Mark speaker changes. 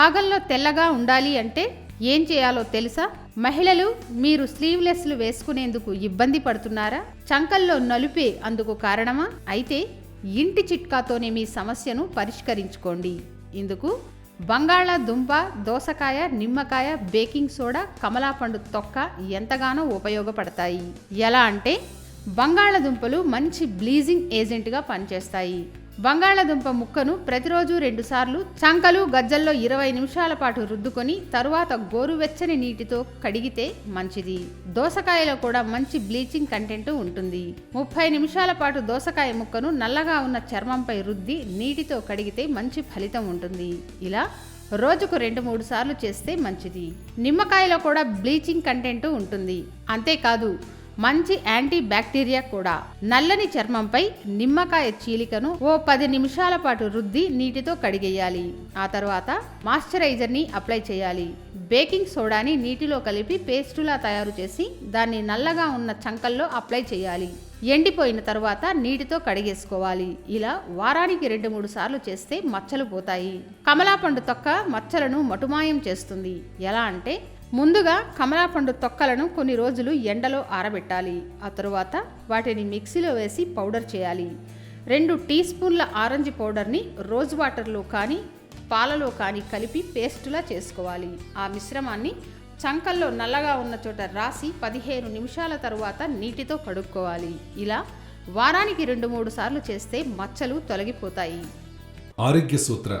Speaker 1: భాగంలో తెల్లగా ఉండాలి అంటే ఏం చేయాలో తెలుసా? మహిళలు మీరు స్లీవ్లెస్లు వేసుకునేందుకు ఇబ్బంది పడుతున్నారా? చంకల్లో నలుపే అందుకు కారణమా? అయితే ఇంటి చిట్కాతోనే మీ సమస్యను పరిష్కరించుకోండి. ఇందుకు బంగాళాదుంప దోసకాయ నిమ్మకాయ బేకింగ్ సోడా కమలాపండు తొక్క ఎంతగానో ఉపయోగపడతాయి. ఎలా అంటే బంగాళాదుంపలు మంచి బ్లీజింగ్ ఏజెంట్గా పనిచేస్తాయి. బంగాళాదుంప ముక్కను ప్రతిరోజు రెండుసార్లు చంకలు గజ్జల్లో ఇరవై నిమిషాల పాటు రుద్దుకొని తరువాత గోరువెచ్చని నీటితో కడిగితే మంచిది. దోసకాయలో కూడా మంచి బ్లీచింగ్ కంటెంట్ ఉంటుంది. ముప్పై నిమిషాల పాటు దోసకాయ ముక్కను నల్లగా ఉన్న చర్మంపై రుద్ది నీటితో కడిగితే మంచి ఫలితం ఉంటుంది. ఇలా రోజుకు రెండు మూడు సార్లు చేస్తే మంచిది. నిమ్మకాయలో కూడా బ్లీచింగ్ కంటెంట్ ఉంటుంది. అంతేకాదు మంచి యాంటీ బ్యాక్టీరియా కూడా. నల్లని చర్మంపై నిమ్మకాయ చీలికను ఓ పది నిమిషాల పాటు రుద్ది నీటితో కడిగేయాలి. ఆ తర్వాత మాయిశ్చరైజర్ని అప్లై చేయాలి. బేకింగ్ సోడాని నీటిలో కలిపి పేస్టులా తయారు చేసి దాన్ని నల్లగా ఉన్న చంకల్లో అప్లై చేయాలి. ఎండిపోయిన తర్వాత నీటితో కడిగేసుకోవాలి. ఇలా వారానికి రెండు మూడు సార్లు చేస్తే మచ్చలు పోతాయి. కమలాపండు తొక్క మచ్చలను మటుమాయం చేస్తుంది. ఎలా అంటే ముందుగా కమలాపండు తొక్కలను కొన్ని రోజులు ఎండలో ఆరబెట్టాలి. ఆ తరువాత వాటిని మిక్సీలో వేసి పౌడర్ చేయాలి. రెండు టీ స్పూన్ల ఆరెంజ్ పౌడర్ని రోజ్ వాటర్లో కానీ పాలలో కానీ కలిపి పేస్టులా చేసుకోవాలి. ఆ మిశ్రమాన్ని చంకల్లో నల్లగా ఉన్న చోట రాసి పదిహేను నిమిషాల తరువాత నీటితో కడుక్కోవాలి. ఇలా వారానికి రెండు మూడు సార్లు చేస్తే మచ్చలు తొలగిపోతాయి.
Speaker 2: ఆరోగ్య సూత్ర